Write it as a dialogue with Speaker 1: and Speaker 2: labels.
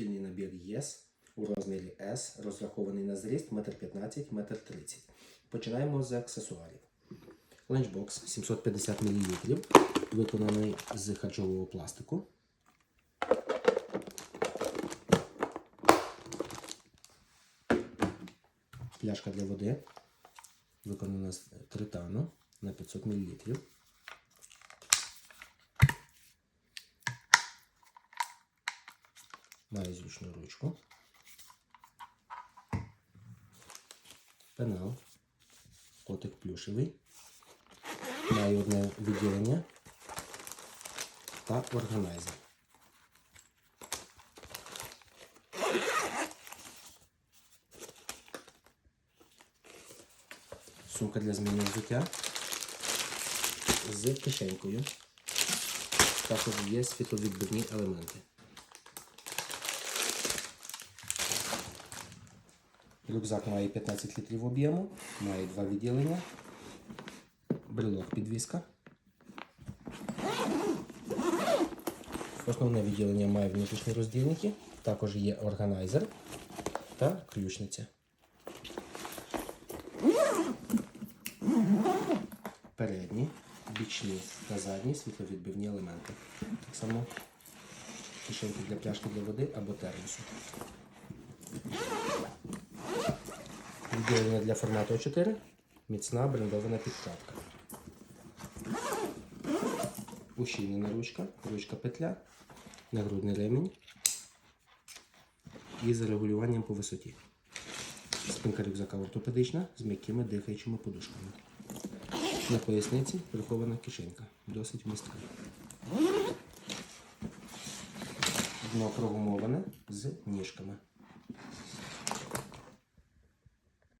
Speaker 1: Шкільний набір ЄС у розмірі S, розрахований на зріст 1,15 м, 1,30 м. Починаємо з аксесуарів. Ленчбокс 750 мл, виконаний з харчового пластику. Пляшка для води, виконана з тритану на 500 мл. Має зручну ручку. Пенал. Котик плюшевий. Має одне відділення та органайзер. Сумка для зміни взуття з кишенькою. Також є світловідбивні елементи. Рюкзак має 15 літрів об'єму, має два відділення, брелок підвіска. Основне відділення має внутрішні роздільники, також є органайзер та ключниця. Передні, бічні та задні світловідбивні елементи. Так само кишеньки для пляшки для води або термосу. Відділення для формату А4, міцна брендована підкладка. Ущільнена ручка, ручка петля, нагрудний ремінь і з регулюванням по висоті. Спинка рюкзака ортопедична з м'якими дихаючими подушками. На поясниці прихована кишенька, досить вмістка. Дно прогумоване з ніжками.